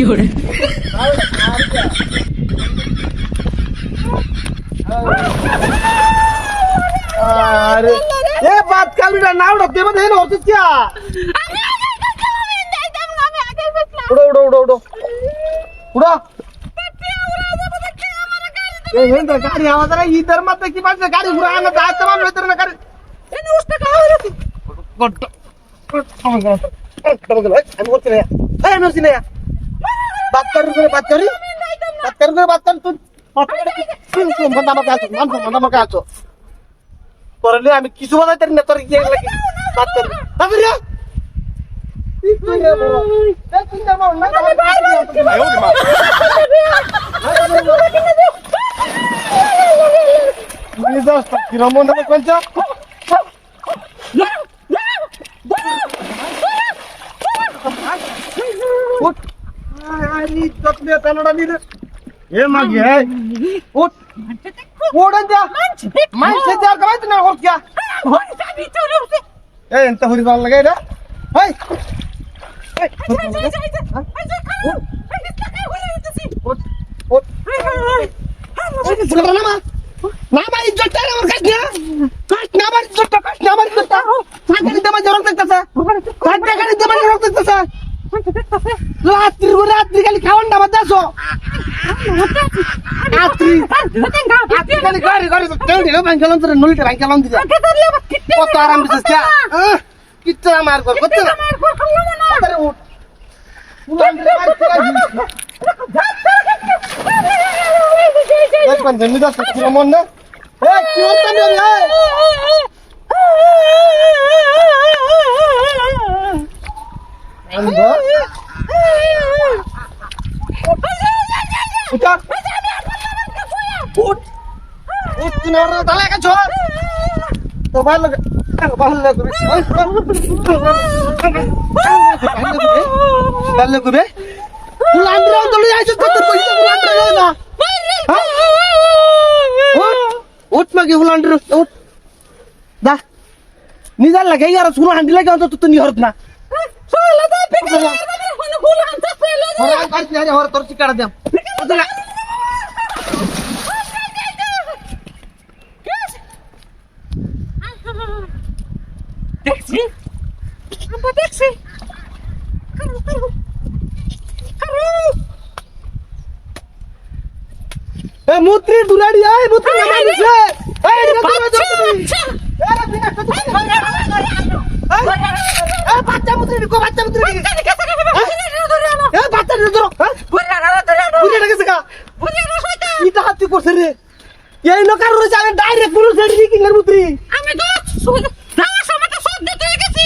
Llora. अरे ये बात कल भी ना उड़ो डबते में ना होती क्या उड़ो उड़ो उड़ो उड़ो उड़ो ये हैं तो गाड़ी आवाज़ रहा इधर मत की बात कारी उड़ा ना दांत तमाम इधर ना कारी ये ना उसने कहा होगा cut cut cut cut cut cut cut cut cut cut cut cut Baat কর তুই শুন বন্ধা আমাকে আছো মান বন্ধা আমাকে আছো। তোরলে আমি কিছু বলাই তারি না তোর গিয়ে লাগে বাত কর আমি রে তুই রে বড় এই তুই না বড় না আয় ওরে মা তুমি যাস কিরম মনে হবে কোনটা উঠ আরে ততলে তানড়া নিরে এ মাগি হে উঠ ওড়ন যা মানছে যা কবাই তুই না হোক क्या এ এন্ত হরি ভালো লাগে রে হাই উঠ উঠ না মা না মা ইজ্জতটা আমার রাত্রি রাত্রি খালি খাওয়ান না বাদ দাসো রাত্রি রাত্রি খালি গাড়ি গাড়ি তেল দিলো ব্যাংক লাম তোর নলিতে ব্যাংক লাম দিছে কত আরাম দিছিস কে কিচ্ছু আমার কর কত না আরে উঠ উলান রে দেখ কোন জমি দাস মন না এ কি হচ্ছে রে উঠা। উঠ। উঠ তুই না তালা কা ছোড় তো ভালো ভালো লাগে ভালো লাগে উলান্দ্রা দলে যাইছ তো তোর পয়সা উলান্দ্রা যাও না। উঠ। উঠ মাগে উলান্দ্রা উঠ। দা। নিজার লাগে ইয়ার সুনো হান্ডি লাগে অন্তত তুই নিহরত না। হরে আর কাট না তোর চিকাড়া দেম। দেখছি। আমরা দেখছি। মুত্রি দুলাড়ি আয় মুত্রি নামাই দিছে এই রে তুমি বাচ্চা, বাচ্চা। মুত্রি কো বাচ্চা মুত্রি। বাচ্চা ধরো করছে রে এই লোকার রয়েছে আমি ডাইরেক্ট পুরো সাইড কিনার আমি তো যাওয়ার সময় তো সব দিতে গেছি